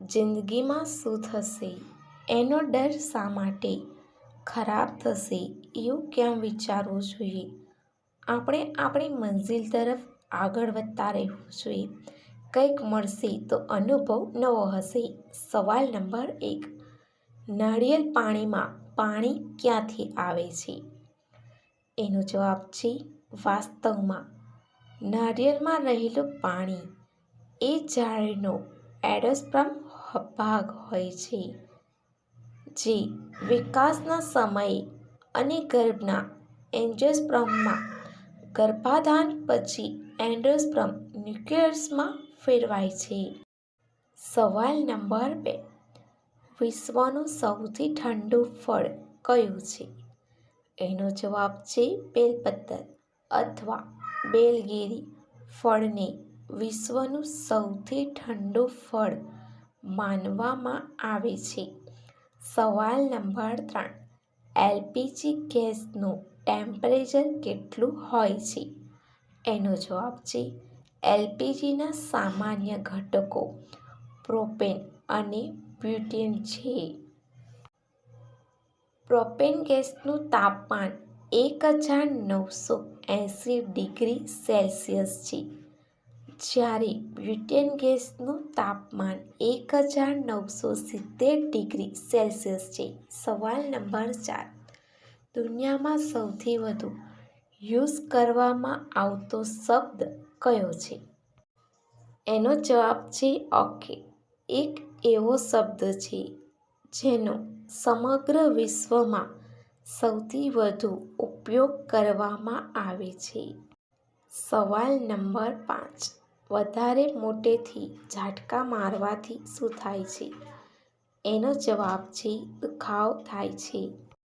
જિંદગીમાં શું થશે? એનો ડર શા માટે ખરાબ થશે એવું ક્યાં વિચારવું જોઈએ? આપણે આપણી મંઝિલ તરફ આગળ વધતા રહેવું જોઈએ. કંઈક મળશે તો અનુભવ નવો હશે. સવાલ નંબર એક. નાળિયેર પાણીમાં પાણી ક્યાંથી આવે છે? એનો જવાબ છે વાસ્તવમાં. નાળિયેરમાં રહેલું પાણી એ ઝાડનો એડોસ્પર્મ ભાગ હોય છે. જે વિકાસના સમયે અને ગર્ભના એન્જોસ્પ્રમમાં ગર્ભાધાન પછી એન્ડોસ્પ્રમ ન્યુક્લિયસમાં ફેરવાય છે. સવાલ નંબર બે. વિશ્વનું સૌથી ઠંડુ ફળ કયું છે? એનો જવાબ છે બેલપત્તર અથવા બેલગીરી. ફળને વિશ્વનું સૌથી ઠંડુ ફળ માનવામાં આવે છે. સવાલ નંબર ત્રણ. એલપીજી ગેસનું ટેમ્પરેચર કેટલું હોય છે? એનો જવાબ છે એલપીજીના સામાન્ય ઘટકો પ્રોપેન અને બ્યુટેન છે. પ્રોપેન ગેસનું તાપમાન એક હજાર નવસો એંસી ડિગ્રી સેલ્સિયસ છે. જ્યારે બ્યુટેન ગેસનું તાપમાન એક હજાર નવસો સિત્તેર ડિગ્રી સેલ્સિયસ છે. સવાલ નંબર ચાર. દુનિયામાં સૌથી વધુ યુઝ કરવામાં આવતો શબ્દ કયો છે? એનો જવાબ છે ઓકે. એક એવો શબ્દ છે જેનો સમગ્ર વિશ્વમાં સૌથી વધુ ઉપયોગ કરવામાં આવે છે. સવાલ નંબર પાંચ. વધારે મોટેથી ઝાટકા મારવાથી શું થાય છે? એનો જવાબ છે દુખાવો થાય છે.